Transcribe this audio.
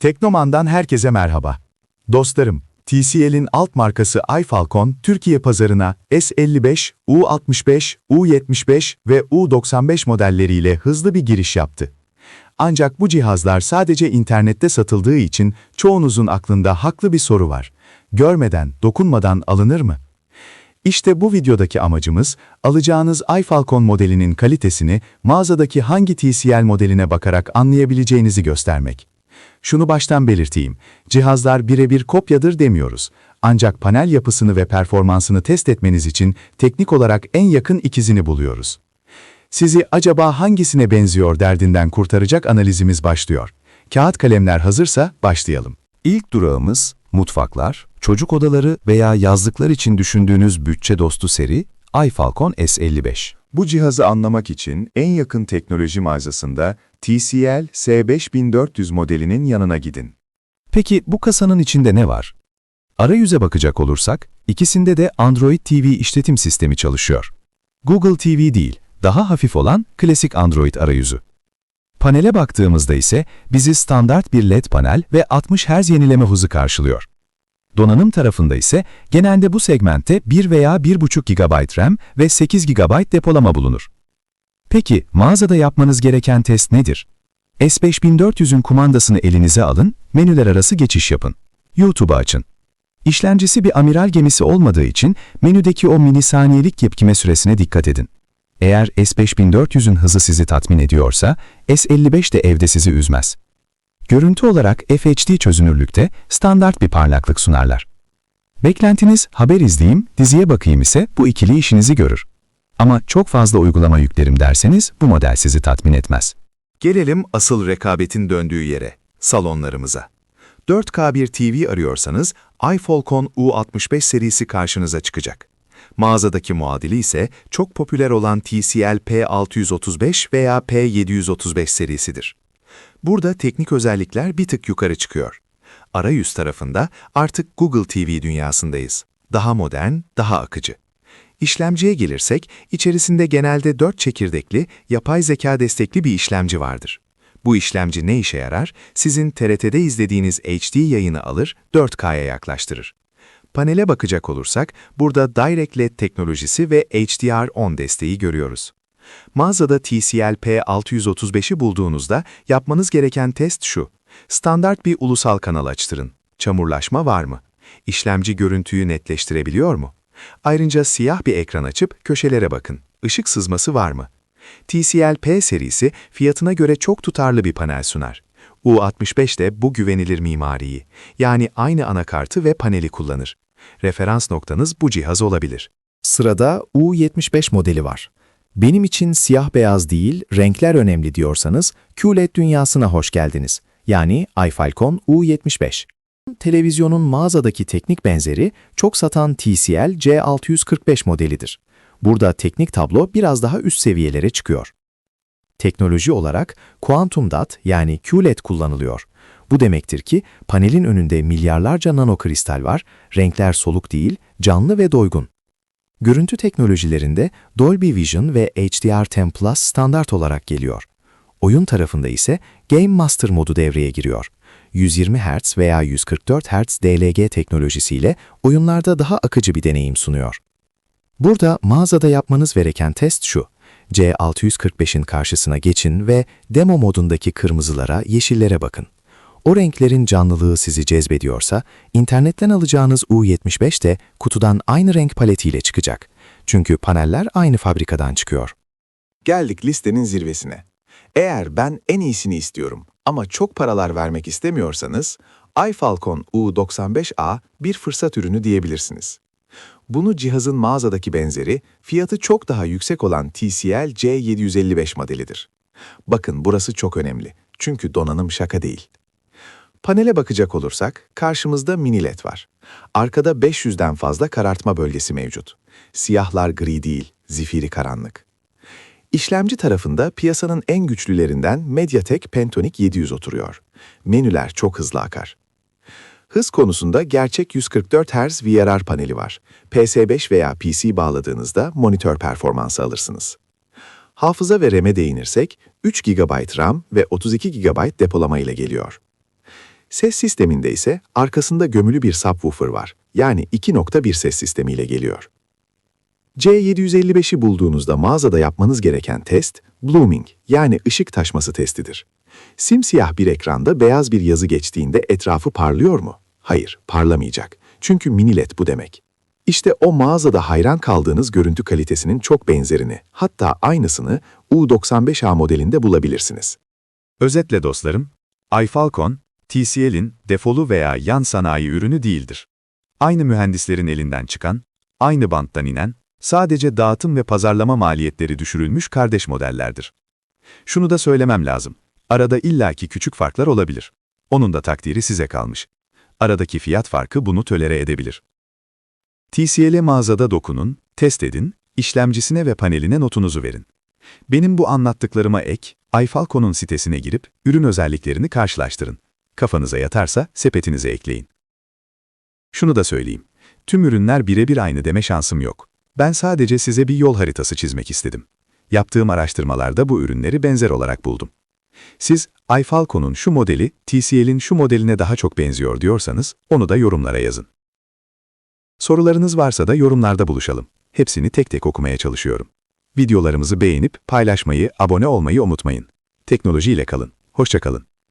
Teknoman'dan herkese merhaba. Dostlarım, TCL'in alt markası iFalcon, Türkiye pazarına S55, U65, U75 ve U95 modelleriyle hızlı bir giriş yaptı. Ancak bu cihazlar sadece internette satıldığı için çoğunuzun aklında haklı bir soru var. Görmeden, dokunmadan alınır mı? İşte bu videodaki amacımız, alacağınız iFalcon modelinin kalitesini mağazadaki hangi TCL modeline bakarak anlayabileceğinizi göstermek. Şunu baştan belirteyim, cihazlar birebir kopyadır demiyoruz. Ancak panel yapısını ve performansını test etmeniz için teknik olarak en yakın ikizini buluyoruz. Sizi acaba hangisine benziyor derdinden kurtaracak analizimiz başlıyor. Kağıt kalemler hazırsa başlayalım. İlk durağımız mutfaklar, çocuk odaları veya yazlıklar için düşündüğünüz bütçe dostu seri iFalcon S55. Bu cihazı anlamak için en yakın teknoloji mağazasında TCL S5400 modelinin yanına gidin. Peki bu kasanın içinde ne var? Arayüze bakacak olursak, ikisinde de Android TV işletim sistemi çalışıyor. Google TV değil, daha hafif olan klasik Android arayüzü. Panele baktığımızda ise bizi standart bir LED panel ve 60 Hz yenileme hızı karşılıyor. Donanım tarafında ise genelde bu segmentte 1 veya 1.5 GB RAM ve 8 GB depolama bulunur. Peki mağazada yapmanız gereken test nedir? S5400'ün kumandasını elinize alın, menüler arası geçiş yapın. YouTube'u açın. İşlemcisi bir amiral gemisi olmadığı için menüdeki o milisaniyelik tepkime süresine dikkat edin. Eğer S5400'ün hızı sizi tatmin ediyorsa, S55 de evde sizi üzmez. Görüntü olarak FHD çözünürlükte standart bir parlaklık sunarlar. Beklentiniz haber izleyeyim, diziye bakayım ise bu ikili işinizi görür. Ama çok fazla uygulama yüklerim derseniz bu model sizi tatmin etmez. Gelelim asıl rekabetin döndüğü yere, salonlarımıza. 4K bir TV arıyorsanız iFalcon U65 serisi karşınıza çıkacak. Mağazadaki muadili ise çok popüler olan TCL P635 veya P735 serisidir. Burada teknik özellikler bir tık yukarı çıkıyor. Arayüz tarafında artık Google TV dünyasındayız. Daha modern, daha akıcı. İşlemciye gelirsek, içerisinde genelde 4 çekirdekli, yapay zeka destekli bir işlemci vardır. Bu işlemci ne işe yarar? Sizin TRT'de izlediğiniz HD yayını alır, 4K'ya yaklaştırır. Panele bakacak olursak, burada Direct LED teknolojisi ve HDR10 desteği görüyoruz. Mağazada TCL P635'i bulduğunuzda yapmanız gereken test şu. Standart bir ulusal kanal açtırın. Çamurlaşma var mı? İşlemci görüntüyü netleştirebiliyor mu? Ayrıca siyah bir ekran açıp köşelere bakın. Işık sızması var mı? TCL P serisi fiyatına göre çok tutarlı bir panel sunar. U65 de bu güvenilir mimariyi, yani aynı anakartı ve paneli kullanır. Referans noktanız bu cihaz olabilir. Sırada U75 modeli var. Benim için siyah beyaz değil, renkler önemli diyorsanız QLED dünyasına hoş geldiniz. Yani iFalcon U75. Televizyonun mağazadaki teknik benzeri çok satan TCL C645 modelidir. Burada teknik tablo biraz daha üst seviyelere çıkıyor. Teknoloji olarak Quantum Dot yani QLED kullanılıyor. Bu demektir ki panelin önünde milyarlarca nanokristal var, renkler soluk değil, canlı ve doygun. Görüntü teknolojilerinde Dolby Vision ve HDR10 Plus standart olarak geliyor. Oyun tarafında ise Game Master modu devreye giriyor. 120 Hz veya 144 Hz DLG teknolojisiyle oyunlarda daha akıcı bir deneyim sunuyor. Burada mağazada yapmanız gereken test şu. C645'in karşısına geçin ve demo modundaki kırmızılara, yeşillere bakın. O renklerin canlılığı sizi cezbediyorsa, internetten alacağınız U75 de kutudan aynı renk paletiyle çıkacak. Çünkü paneller aynı fabrikadan çıkıyor. Geldik listenin zirvesine. Eğer ben en iyisini istiyorum ama çok paralar vermek istemiyorsanız, iFalcon U95A bir fırsat ürünü diyebilirsiniz. Bunu cihazın mağazadaki benzeri, fiyatı çok daha yüksek olan TCL C755 modelidir. Bakın burası çok önemli. Çünkü donanım şaka değil. Panele bakacak olursak karşımızda mini LED var. Arkada 500'den fazla karartma bölgesi mevcut. Siyahlar gri değil, zifiri karanlık. İşlemci tarafında piyasanın en güçlülerinden MediaTek Pentonic 700 oturuyor. Menüler çok hızlı akar. Hız konusunda gerçek 144 Hz VRR paneli var. PS5 veya PC bağladığınızda monitör performansı alırsınız. Hafıza ve RAM'e değinirsek 3 GB RAM ve 32 GB depolama ile geliyor. Ses sisteminde ise arkasında gömülü bir subwoofer var. Yani 2.1 ses sistemiyle geliyor. C755'i bulduğunuzda mağazada yapmanız gereken test, blooming yani ışık taşması testidir. Simsiyah bir ekranda beyaz bir yazı geçtiğinde etrafı parlıyor mu? Hayır, parlamayacak. Çünkü mini LED bu demek. İşte o mağazada hayran kaldığınız görüntü kalitesinin çok benzerini, hatta aynısını U95A modelinde bulabilirsiniz. Özetle dostlarım, iFalcon, TCL'in defolu veya yan sanayi ürünü değildir. Aynı mühendislerin elinden çıkan, aynı banttan inen, sadece dağıtım ve pazarlama maliyetleri düşürülmüş kardeş modellerdir. Şunu da söylemem lazım, arada illaki küçük farklar olabilir. Onun da takdiri size kalmış. Aradaki fiyat farkı bunu tölere edebilir. TCL'e mağazada dokunun, test edin, işlemcisine ve paneline notunuzu verin. Benim bu anlattıklarıma ek, iFalcon'un sitesine girip ürün özelliklerini karşılaştırın. Kafanıza yatarsa sepetinize ekleyin. Şunu da söyleyeyim. Tüm ürünler birebir aynı deme şansım yok. Ben sadece size bir yol haritası çizmek istedim. Yaptığım araştırmalarda bu ürünleri benzer olarak buldum. Siz iFalcon'un şu modeli TCL'in şu modeline daha çok benziyor diyorsanız onu da yorumlara yazın. Sorularınız varsa da yorumlarda buluşalım. Hepsini tek tek okumaya çalışıyorum. Videolarımızı beğenip paylaşmayı, abone olmayı unutmayın. Teknolojiyle kalın. Hoşça kalın.